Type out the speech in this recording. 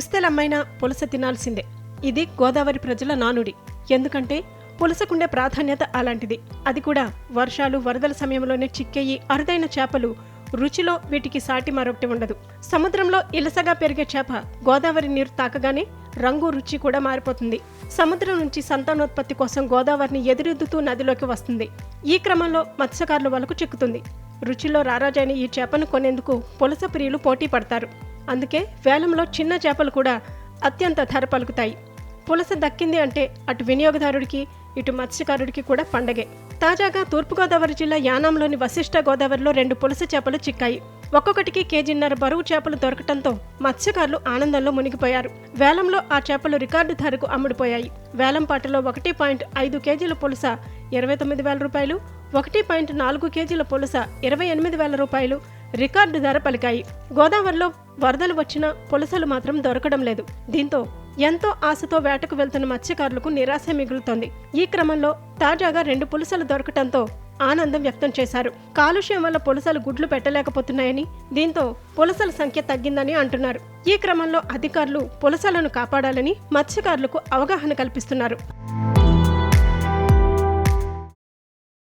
పుస్తెలమ్మైనా పులస తినాల్సిందే. ఇది గోదావరి ప్రజల నానుడి. ఎందుకంటే పులసకుండే ప్రాధాన్యత అలాంటిది. అది కూడా వర్షాలు వరదల సమయంలోనే చిక్కేయి అరుదైన చేపలు. రుచిలో వీటికి సాటి మరొకటి ఉండదు. సముద్రంలో ఇలసగా పెరిగే చేప గోదావరి నీరు తాకగానే రంగు రుచి కూడా మారిపోతుంది. సముద్రం నుంచి సంతానోత్పత్తి కోసం గోదావరిని ఎదురెద్దుతూ నదిలోకి వస్తుంది. ఈ క్రమంలో మత్స్యకారుల వలకు చిక్కుతుంది. రుచిలో రారాజైన ఈ చేపను కొనేందుకు పులస ప్రియులు పోటీ పడతారు. అందుకే వేలంలో చిన్న చేపలు కూడా అత్యంత ధర పలుకుతాయి. పులస దక్కింది అంటే అటు వినియోగదారుడికి ఇటు మత్స్యకారుడికి కూడా పండగే. తాజాగా తూర్పుగోదావరి జిల్లా యానాంలోని వశిష్ఠ గోదావరిలో రెండు పులస చేపలు చిక్కాయి. ఒక్కొక్కటికి కేజీన్నర బరువు చేపలు దొరకటంతో మత్స్యకారులు ఆనందంలో మునిగిపోయారు. వేలంలో ఆ చేపలు రికార్డు ధరకు అమ్ముడుపోయాయి. వేలంపాటలో ఒకటి పాయింట్ ఐదు కేజీల పులస ఇరవై తొమ్మిది వేల రూపాయలు ఒకటి పాయింట్ నాలుగు కేజీల పులస ఇరవై ఎనిమిది వేల రూపాయలు రికార్డు ధర పలికాయి. గోదావరిలో వరదలు వచ్చిన పులసలు మాత్రం దొరకడం లేదు. దీంతో ఎంతో ఆశతో వేటకు వెళ్తున్న మత్స్యకారులకు నిరాశ మిగులుతోంది. ఈ క్రమంలో తాజాగా రెండు పులసలు దొరకటంతో ఆనందం వ్యక్తం చేశారు. కాలుష్యం వల్ల పులసలు గుడ్లు పెట్టలేకపోతున్నాయని దీంతో పులసల సంఖ్య తగ్గిందని అంటున్నారు. ఈ క్రమంలో అధికారులు పులసలను కాపాడాలని మత్స్యకారులకు అవగాహన కల్పిస్తున్నారు.